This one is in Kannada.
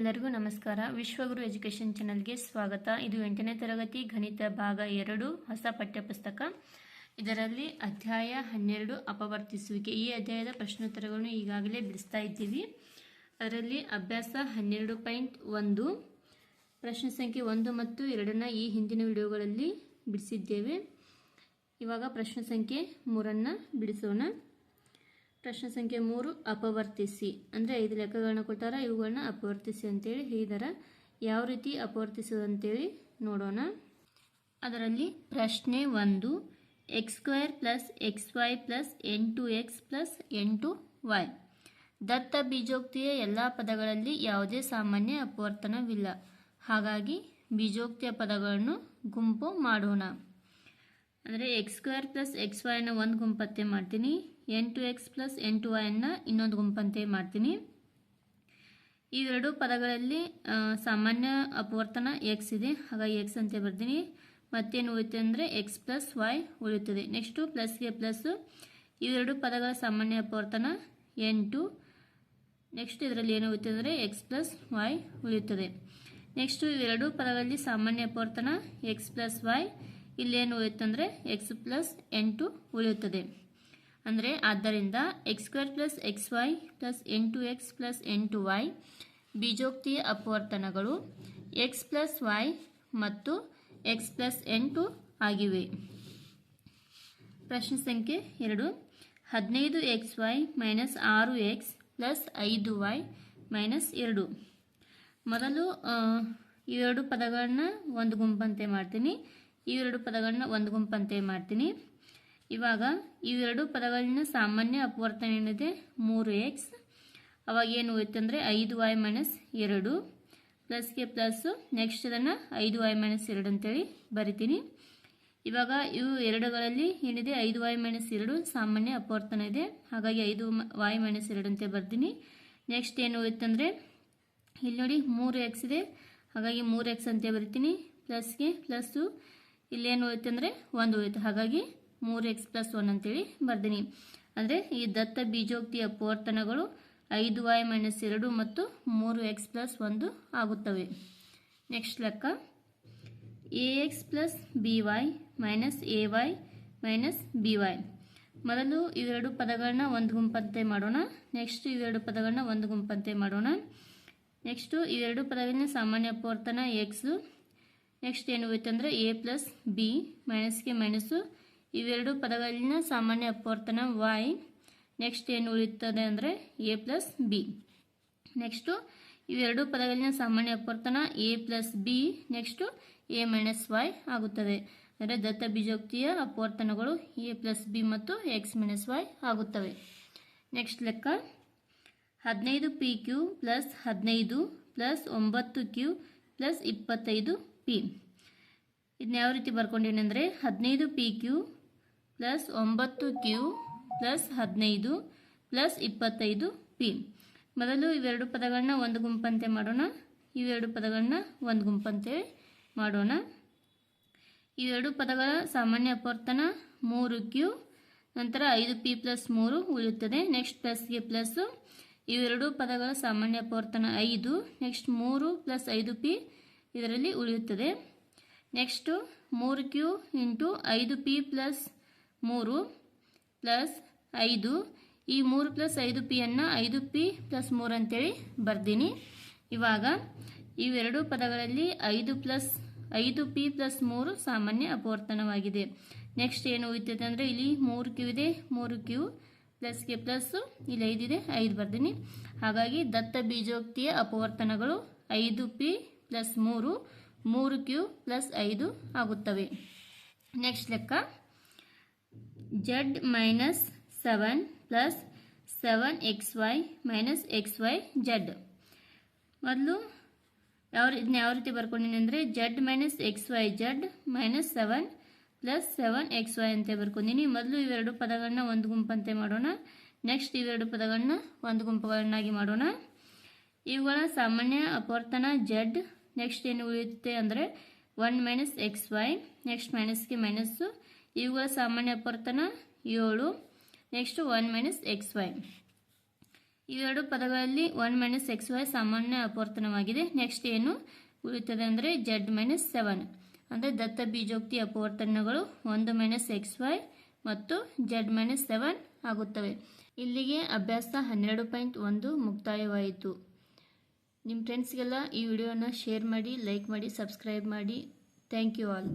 ಎಲ್ಲರಿಗೂ ನಮಸ್ಕಾರ. ವಿಶ್ವಗುರು ಎಜುಕೇಷನ್ ಚಾನಲ್ಗೆ ಸ್ವಾಗತ. ಇದು ಎಂಟನೇ ತರಗತಿ ಗಣಿತ ಭಾಗ ಎರಡು, ಹೊಸ ಪಠ್ಯಪುಸ್ತಕ. ಇದರಲ್ಲಿ ಅಧ್ಯಾಯ ಹನ್ನೆರಡು ಅಪವರ್ತಿಸುವಿಕೆ. ಈ ಅಧ್ಯಾಯದ ಪ್ರಶ್ನೋತ್ತರಗಳನ್ನು ಈಗಾಗಲೇ ಬಿಡಿಸ್ತಾ ಇದ್ದೀವಿ. ಅದರಲ್ಲಿ ಅಭ್ಯಾಸ ಹನ್ನೆರಡು ಪಾಯಿಂಟ್ ಒಂದು, ಪ್ರಶ್ನೆ ಸಂಖ್ಯೆ ಒಂದು ಮತ್ತು ಎರಡನ್ನ ಈ ಹಿಂದಿನ ವಿಡಿಯೋಗಳಲ್ಲಿ ಬಿಡಿಸಿದ್ದೇವೆ. ಇವಾಗ ಪ್ರಶ್ನೆ ಸಂಖ್ಯೆ ಮೂರನ್ನು ಬಿಡಿಸೋಣ. ಪ್ರಶ್ನೆ ಸಂಖ್ಯೆ ಮೂರು, ಅಪವರ್ತಿಸಿ. ಅಂದರೆ ಐದು ಲೆಕ್ಕಗಳನ್ನ ಕೊಟ್ಟಾರ ಇವುಗಳನ್ನ ಅಪವರ್ತಿಸಿ ಅಂತೇಳಿ ಹೇಳಿದಾರ. ಯಾವ ರೀತಿ ಅಪವರ್ತಿಸೋದಂತೇಳಿ ನೋಡೋಣ. ಅದರಲ್ಲಿ ಪ್ರಶ್ನೆ ಒಂದು x square plus x y plus ಎಂಟು ಎಕ್ಸ್ ಪ್ಲಸ್ ಎಂಟು ವೈ ದತ್ತ ಬೀಜೋಕ್ತಿಯ ಎಲ್ಲ ಪದಗಳಲ್ಲಿ ಯಾವುದೇ ಸಾಮಾನ್ಯ ಅಪವರ್ತನವಿಲ್ಲ. ಹಾಗಾಗಿ ಬೀಜೋಕ್ತಿಯ ಪದಗಳನ್ನು ಗುಂಪು ಮಾಡೋಣ. ಅಂದರೆ ಎಕ್ಸ್ ಸ್ಕ್ವೇರ್ ಪ್ಲಸ್ ಎಕ್ಸ್ ವೈನ ಒಂದು ಗುಂಪತ್ತೆ ಮಾಡ್ತೀನಿ. ಎಂಟು ಎಕ್ಸ್ ಪ್ಲಸ್ ಎನ್ ಟು ವೈನ ಇನ್ನೊಂದು ಗುಂಪಂತೆ ಮಾಡ್ತೀನಿ. ಇವೆರಡು ಪದಗಳಲ್ಲಿ ಸಾಮಾನ್ಯ ಅಪವರ್ತನ ಎಕ್ಸ್ ಇದೆ. ಹಾಗಾಗಿ ಎಕ್ಸ್ ಅಂತ ಬರ್ತೀನಿ ಮತ್ತೇನು ಉಳಿಯುತ್ತೆ ಅಂದರೆ ಎಕ್ಸ್ ಪ್ಲಸ್ ವೈ ಉಳಿಯುತ್ತದೆ. ನೆಕ್ಸ್ಟು ಪ್ಲಸ್ಗೆ ಪ್ಲಸ್ ಇವೆರಡು ಪದಗಳ ಸಾಮಾನ್ಯ ಅಪವರ್ತನ ಟು ನೆಕ್ಸ್ಟ್ ಇದರಲ್ಲಿ ಏನು ಉಳಿಯುತ್ತೆ ಅಂದರೆ ಎಕ್ಸ್ ಪ್ಲಸ್ ವೈ ಉಳಿಯುತ್ತದೆ. ನೆಕ್ಸ್ಟು ಇವೆರಡು ಪದಗಳಲ್ಲಿ ಸಾಮಾನ್ಯ ಅಪವರ್ತನ ಎಕ್ಸ್ ಪ್ಲಸ್ ವೈ ಇಲ್ಲೇನು ಉಳಿಯುತ್ತಂದರೆ ಎಕ್ಸ್ ಪ್ಲಸ್ ಎಂಟು ಉಳಿಯುತ್ತದೆ. ಅಂದರೆ ಆದ್ದರಿಂದ x square plus x y plus ಎಂಟು ಎಕ್ಸ್ ಪ್ಲಸ್ ಎಂಟು ವೈ ಬೀಜೋಕ್ತಿಯ ಅಪವರ್ತನಗಳು ಎಕ್ಸ್ ಪ್ಲಸ್ ವೈ ಮತ್ತು ಎಕ್ಸ್ ಪ್ಲಸ್ ಎಂಟು ಆಗಿವೆ. ಪ್ರಶ್ನೆ ಸಂಖ್ಯೆ ಎರಡು. ಹದಿನೈದು ಎಕ್ಸ್ ವೈ ಮೈನಸ್ ಆರು ಎಕ್ಸ್ ಪ್ಲಸ್ ಐದು ವೈ ಮೈನಸ್ ಎರಡು. ಮೊದಲು ಇವೆರಡು ಪದಗಳನ್ನ ಒಂದು ಗುಂಪಂತೆ ಮಾಡ್ತೀನಿ. ಇವೆರಡು ಪದಗಳನ್ನ ಒಂದು ಗುಂಪಂತೆ ಮಾಡ್ತೀನಿ. ಇವಾಗ ಇವೆರಡು ಪದಗಳನ್ನ ಸಾಮಾನ್ಯ ಅಪವರ್ತನ ಏನಿದೆ? ಮೂರು ಎಕ್ಸ್ ಅವಾಗ ಏನು ಹೋಯ್ತು ಅಂದರೆ ಐದು ವೈ ಮೈನಸ್ ಎರಡು ಪ್ಲಸ್ಗೆ ಪ್ಲಸ್ಸು ನೆಕ್ಸ್ಟ್ ಅದನ್ನು ಐದು ವಾಯ್ ಮೈನಸ್ ಎರಡು ಅಂತೇಳಿ ಬರಿತೀನಿ. ಇವಾಗ ಇವು ಎರಡುಗಳಲ್ಲಿ ಏನಿದೆ? ಐದು ವೈ ಮೈನಸ್ ಎರಡು ಸಾಮಾನ್ಯ ಅಪವರ್ತನ ಇದೆ. ಹಾಗಾಗಿ ಐದು ವೈ ಮೈನಸ್ ಎರಡು ಅಂತ ಬರ್ತೀನಿ. ನೆಕ್ಸ್ಟ್ ಏನು ಉಳಿಯುತ್ತಂದರೆ ಇಲ್ಲಿ ನೋಡಿ ಮೂರು ಎಕ್ಸ್ ಇದೆ. ಹಾಗಾಗಿ ಮೂರು ಎಕ್ಸ್ ಅಂತ ಬರಿತೀನಿ. ಪ್ಲಸ್ಗೆ ಪ್ಲಸ್ಸು ಇಲ್ಲೇನು ಹೋಯ್ತು ಅಂದರೆ ಒಂದು ಹೋಯ್ತು. ಹಾಗಾಗಿ ಮೂರು ಎಕ್ಸ್ ಪ್ಲಸ್ ಒನ್ ಅಂತೇಳಿ ಬರ್ತೀನಿ ಅಂದರೆ ಈ ದತ್ತ ಬೀಜೋಕ್ತಿಯ ಪೋರ್ತನಗಳು ಐದು ವೈ ಮೈನಸ್ ಎರಡು ಮತ್ತು ಮೂರು ಎಕ್ಸ್ ಪ್ಲಸ್ ಒಂದು ಆಗುತ್ತವೆ. ನೆಕ್ಸ್ಟ್ ಲೆಕ್ಕ. A x plus b y minus a y minus b y ಮೊದಲು ಇವೆರಡು ಪದಗಳನ್ನ ಒಂದು ಗುಂಪಂತೆ ಮಾಡೋಣ. ನೆಕ್ಸ್ಟ್ ಇವೆರಡು ಪದಗಳನ್ನ ಒಂದು ಗುಂಪಂತೆ ಮಾಡೋಣ. ನೆಕ್ಸ್ಟು ಇವೆರಡು ಪದಗಳನ್ನ ಸಾಮಾನ್ಯ ಪೋರ್ತನ ಎಕ್ಸು ನೆಕ್ಸ್ಟ್ ಏನು ಅಂದರೆ ಎ ಪ್ಲಸ್ ಬಿ ಮೈನಸ್ಗೆ ಮೈನಸ್ಸು ಇವೆರಡು ಪದಗಳಲ್ಲಿನ ಸಾಮಾನ್ಯ ಅಪವರ್ತನ ವೈ ನೆಕ್ಸ್ಟ್ ಏನು ಉಳಿಯುತ್ತದೆ ಅಂದರೆ ಎ ಪ್ಲಸ್ ಬಿ ನೆಕ್ಸ್ಟು ಇವೆರಡು ಪದಗಳಲ್ಲಿನ ಸಾಮಾನ್ಯ ಅಪವರ್ತನ a plus b next a minus y ಆಗುತ್ತದೆ. ಅಂದರೆ ದತ್ತ ಬೀಜೋಕ್ತಿಯ ಅಪವರ್ತನಗಳು ಎ ಪ್ಲಸ್ ಬಿ ಮತ್ತು ಎಕ್ಸ್ ಮೈನಸ್ ವೈ ಆಗುತ್ತವೆ. ನೆಕ್ಸ್ಟ್ ಲೆಕ್ಕ. ಹದಿನೈದು ಪಿ ಕ್ಯೂ ಪ್ಲಸ್ ಹದಿನೈದು ಪ್ಲಸ್ ಒಂಬತ್ತು ಕ್ಯೂ ಪ್ಲಸ್ ಇಪ್ಪತ್ತೈದು ಪಿ ಇದನ್ನ ಯಾವ ರೀತಿ ಬರ್ಕೊಂಡಿನಿ ಅಂದರೆ ಹದಿನೈದು ಪಿ ಕ್ಯೂ ಪ್ಲಸ್ ಒಂಬತ್ತು ಕ್ಯೂ ಪ್ಲಸ್ ಹದಿನೈದು ಪ್ಲಸ್ ಇಪ್ಪತ್ತೈದು ಪಿ. ಮೊದಲು ಇವೆರಡು ಪದಗಳನ್ನ ಒಂದು ಗುಂಪಂತೆ ಮಾಡೋಣ. ಇವೆರಡು ಪದಗಳನ್ನ ಒಂದು ಗುಂಪಂತೆ ಮಾಡೋಣ. ಇವೆರಡು ಪದಗಳ ಸಾಮಾನ್ಯ ಅಪವರ್ತನ ಮೂರು ಕ್ಯೂ, ನಂತರ ಐದು ಪಿ ಪ್ಲಸ್ ಮೂರು ಉಳಿಯುತ್ತದೆ. ನೆಕ್ಸ್ಟ್ ಪ್ಲಸ್ಗೆ ಪ್ಲಸ್ಸು ಇವೆರಡು ಪದಗಳ ಸಾಮಾನ್ಯ ಅಪವರ್ತನ ಐದು, ನೆಕ್ಸ್ಟ್ ಮೂರು ಪ್ಲಸ್ ಐದು ಪಿ ಇದರಲ್ಲಿ ಉಳಿಯುತ್ತದೆ. ನೆಕ್ಸ್ಟು ಮೂರು ಕ್ಯೂ ಇಂಟು ಐದು ಪಿ ಪ್ಲಸ್ ಮೂರು ಪ್ಲಸ್ ಐದು. ಈ ಮೂರು ಪ್ಲಸ್ ಐದು ಪಿಯನ್ನು ಐದು ಪಿ ಪ್ಲಸ್ ಮೂರು ಅಂತೇಳಿ ಬರ್ತೀನಿ ಇವಾಗ ಇವೆರಡೂ ಪದಗಳಲ್ಲಿ ಐದು ಪ್ಲಸ್ ಐದು ಪಿ ಪ್ಲಸ್ ಮೂರು ಸಾಮಾನ್ಯ ಅಪವರ್ತನವಾಗಿದೆ. ನೆಕ್ಸ್ಟ್ ಏನು ಉಳಿತೈತೆ ಅಂದರೆ ಇಲ್ಲಿ ಮೂರು ಕ್ಯೂ ಇದೆ, ಮೂರು ಕ್ಯೂ ಪ್ಲಸ್ಗೆ ಪ್ಲಸ್ಸು, ಇಲ್ಲಿ ಐದಿದೆ ಐದು ಬರ್ತೀನಿ ಹಾಗಾಗಿ ದತ್ತ ಬೀಜೋಕ್ತಿಯ ಅಪವರ್ತನಗಳು ಐದು ಪಿ ಪ್ಲಸ್ ಮೂರು ಮೂರು ಕ್ಯೂ ಪ್ಲಸ್ ಐದು ಆಗುತ್ತವೆ. ನೆಕ್ಸ್ಟ್ ಲೆಕ್ಕ. Z minus seven plus seven x y minus x y z ಮೊದಲು ಯಾವ ಇದನ್ನ ಯಾವ ರೀತಿ ಬರ್ಕೊಂಡಿನಿ ಅಂದರೆ z minus x y z minus seven plus seven x y ಅಂತ ಬರ್ಕೊಂಡಿನಿ. ಮೊದಲು ಇವೆರಡು ಪದಗಳನ್ನ ಒಂದು ಗುಂಪಂತೆ ಮಾಡೋಣ. ನೆಕ್ಸ್ಟ್ ಇವೆರಡು ಪದಗಳನ್ನ ಒಂದು ಗುಂಪುಗಳನ್ನಾಗಿ ಮಾಡೋಣ. ಇವುಗಳ ಸಾಮಾನ್ಯ ಅಪವರ್ತನ ಜಡ್ ನೆಕ್ಸ್ಟ್ ಏನು ಉಳಿಯುತ್ತೆ ಅಂದರೆ one minus x y next ಮೈನಸ್ಗೆ minus ಇವುಗಳ ಸಾಮಾನ್ಯ ಅಪವರ್ತನ ಏಳು. Next one minus x y ಇವೆರಡು ಪದಗಳಲ್ಲಿ ಒನ್ ಮೈನಸ್ ಎಕ್ಸ್ ವೈ ಸಾಮಾನ್ಯ ಅಪವರ್ತನವಾಗಿದೆ. ನೆಕ್ಸ್ಟ್ ಏನು ಉಳಿತದೆ ಅಂದರೆ ಜೆಡ್ ಮೈನಸ್ ಸೆವೆನ್ ಅಂದರೆ ದತ್ತ ಬೀಜೋಕ್ತಿ ಅಪವರ್ತನಗಳು ಒಂದು ಮೈನಸ್ ಎಕ್ಸ್ ವೈ ಮತ್ತು ಜೆಡ್ ಮೈನಸ್ ಸೆವೆನ್ ಆಗುತ್ತವೆ. ಇಲ್ಲಿಗೆ ಅಭ್ಯಾಸ ಹನ್ನೆರಡು ಪಾಯಿಂಟ್ ಒಂದು ಮುಕ್ತಾಯವಾಯಿತು. ನಿಮ್ಮ ಫ್ರೆಂಡ್ಸ್ಗೆಲ್ಲ ಈ ವಿಡಿಯೋನ ಶೇರ್ ಮಾಡಿ ಲೈಕ್ ಮಾಡಿ ಸಬ್ಸ್ಕ್ರೈಬ್ ಮಾಡಿ. Thank you all